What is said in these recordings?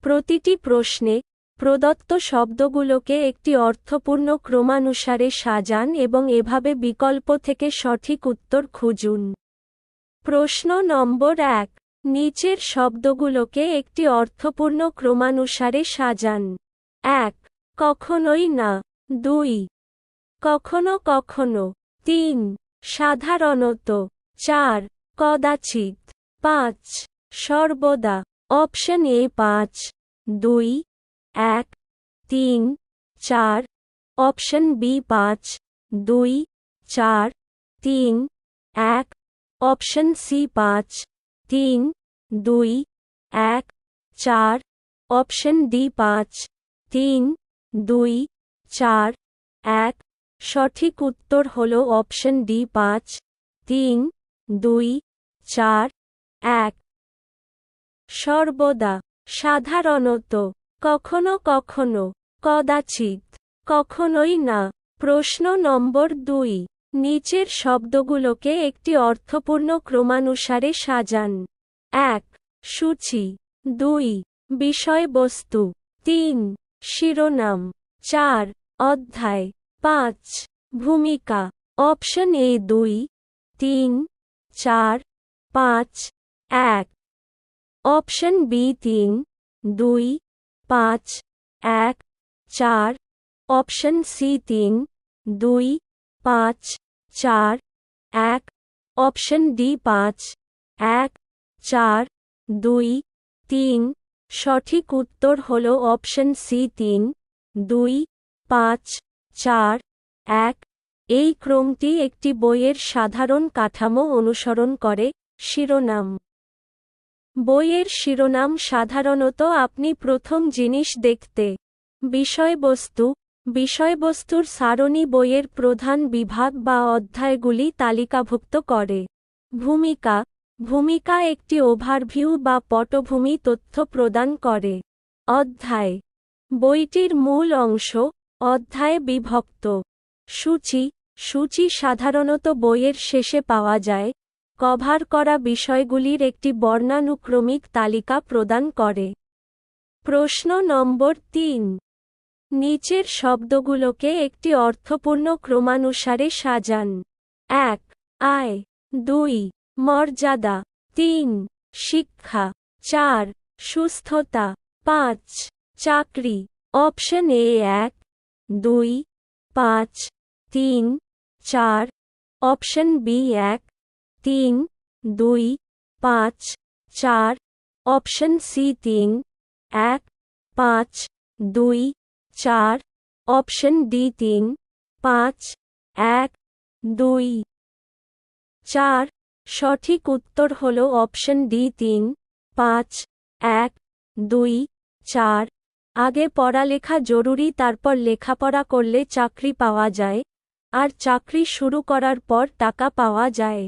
প্রতিটি প্রশ্নে প্রদত্ত শব্দগুলোকে একটি অর্থপূর্ণ ক্রমানুসারে সাজান এবং এভাবে বিকল্প থেকে সঠিক উত্তর খুঁজুন। প্রশ্ন নম্বর এক, নিচের শব্দগুলোকে একটি অর্থপূর্ণ ক্রমানুসারে সাজান। এক, কখনোই না। দুই, কখনো কখনো। তিন, সাধারণত। চার, কদাচিৎ। পাঁচ, সর্বদা। অপশন এ পাঁচ, দুই, এক, তিন, চার, অপশন বি পাঁচ, দুই, চার, তিন, এক, অপশন সি পাঁচ, তিন, দুই, এক, চার, অপশন ডি পাঁচ, তিন, দুই, চার, এক, সঠিক উত্তর হল অপশন ডি পাঁচ, তিন, দুই, চার, এক। সর্বদা, সাধারণত, কখনো কখনো, কদাচিৎ, কখনোই না। প্রশ্ন নম্বর দুই, নিচের শব্দগুলোকে একটি অর্থপূর্ণ ক্রমানুসারে সাজান। এক, সূচি। দুই, বিষয়বস্তু। তিন, শিরোনাম। চার, অধ্যায়। পাঁচ, ভূমিকা। অপশন এ দুই, তিন, চার, পাঁচ, এক। অপশন বি তিন, দুই, পাঁচ, এক, চার, অপশন সি তিন, দুই, পাঁচ, চার, এক, অপশন ডি পাঁচ, এক, চার, দুই, তিন, সঠিক উত্তর হল অপশন সি তিন, দুই, পাঁচ, চার, এক, এই ক্রমটি একটি বইয়ের সাধারণ কাঠামো অনুসরণ করে, শিরোনাম। বইয়ের শিরোনাম সাধারণত আপনি প্রথম জিনিস দেখতে। বিষয়বস্তু, বিষয়বস্তুর সারণী বইয়ের প্রধান বিভাগ বা অধ্যায়গুলি তালিকাভুক্ত করে। ভূমিকা ভূমিকা একটি ওভারভিউ বা পটভূমি তথ্য প্রদান করে। অধ্যায়, বইটির মূল অংশ, অধ্যায়ে বিভক্ত। সূচি সূচি সাধারণত বইয়ের শেষে পাওয়া যায়। কভার করা বিষয়গুলির একটি বর্ণানুক্রমিক তালিকা প্রদান করে। প্রশ্ন নম্বর তিন। নিচের শব্দগুলোকে একটি অর্থপূর্ণ ক্রমানুসারে সাজান। এক, আয়। দুই, মর্যাদা। তিন, শিক্ষা। চার, সুস্থতা। পাঁচ, চাকরি। অপশন এ এক, দুই, পাঁচ, তিন, চার। অপশন বি এক তিন, দুই, পাঁচ, চার, অপশন সি তিন, এক, পাঁচ, দুই, চার, অপশন ডি তিন, পাঁচ, এক, দুই। চার, সঠিক উত্তর হল অপশন ডি তিন, পাঁচ, এক, দুই, চার। আগে পড়ালেখা জরুরি, তারপর লেখাপড়া করলে চাকরি পাওয়া যায়, আর চাকরি শুরু করার পর টাকা পাওয়া যায়।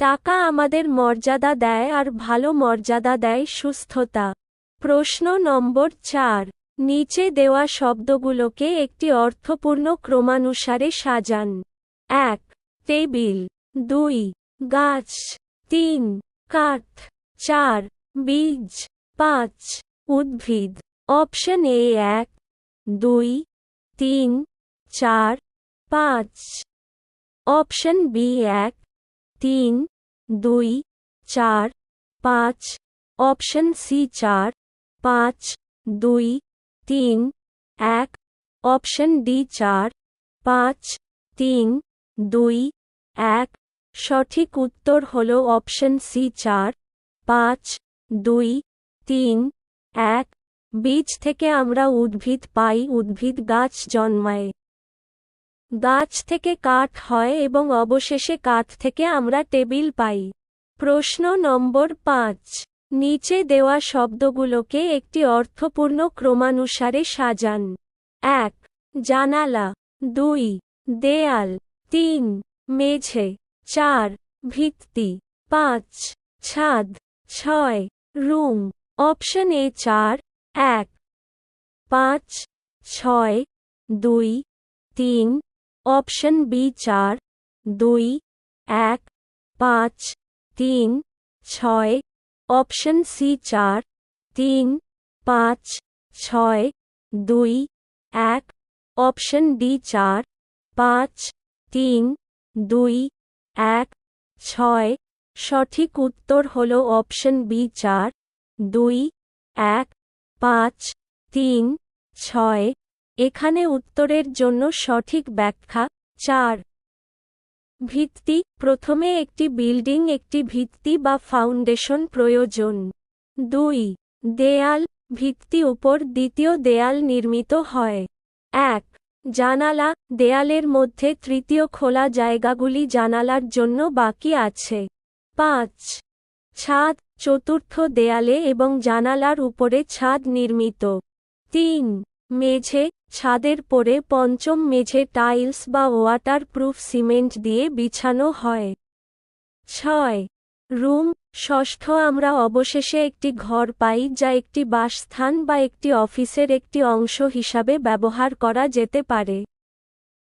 টাকা আমাদের মর্যাদা দেয় আর ভালো মর্যাদা দেয় সুস্থতা। প্রশ্ন নম্বর চার। নিচে দেওয়া শব্দগুলোকে একটি অর্থপূর্ণ ক্রমানুসারে সাজান। এক, টেবিল। দুই, গাছ। তিন, কাঠ। চার, বীজ। পাঁচ, উদ্ভিদ। অপশন এ এক, দুই, তিন, চার, পাঁচ। অপশন বি এক তিন, দুই, চার, পাঁচ, অপশন সি চার, পাঁচ, দুই, তিন, এক, অপশন ডি চার, পাঁচ, তিন, দুই, এক, সঠিক উত্তর হল অপশন সি চার, পাঁচ, দুই, তিন, এক, বীজ থেকে আমরা উদ্ভিদ পাই, উদ্ভিদ গাছ জন্মায়। গাছ থেকে কাঠ হয় এবং অবশেষে কাঠ থেকে আমরা টেবিল পাই। প্রশ্ন নম্বর পাঁচ। নিচে দেওয়া শব্দগুলোকে একটি অর্থপূর্ণ ক্রমানুসারে সাজান। এক, জানালা। দুই, দেয়াল। তিন, মেঝে। চার, ভিত্তি। পাঁচ, ছাদ। ছয়, রুম। অপশন এ চার, এক, পাঁচ, ছয়, দুই, তিন অপশন বি চার, দুই, এক, পাঁচ, তিন, ছয়, অপশন সি চার, তিন, পাঁচ, ছয়, দুই, এক, অপশন ডি চার, পাঁচ, তিন, দুই, এক, ছয়, সঠিক উত্তর হল অপশন বি চার, দুই, এক, পাঁচ, তিন, ছয় এখানে উত্তরের জন্য সঠিক ব্যাখ্যা চার। ভিত্তি, প্রথমে একটি বিল্ডিং, একটি ভিত্তি বা ফাউন্ডেশন প্রয়োজন। দুই, দেয়াল, ভিত্তি উপর দ্বিতীয় দেয়াল নির্মিত হয়। এক, জানালা, দেয়ালের মধ্যে তৃতীয় খোলা জায়গাগুলি জানালার জন্য বাকি আছে। পাঁচ, ছাদ, চতুর্থ দেয়ালে এবং জানালার উপরে ছাদ নির্মিত। তিন, মেঝে ছাদের পরে পঞ্চম মেঝে টাইলস বা ওয়াটার প্রুফ সিমেন্ট দিয়ে বিছানো হয়। ছয়। রুম। ষষ্ঠ, আমরা অবশেষে একটি ঘর পাই যা একটি বাসস্থান বা একটি অফিসের একটি অংশ হিসাবে ব্যবহার করা যেতে পারে।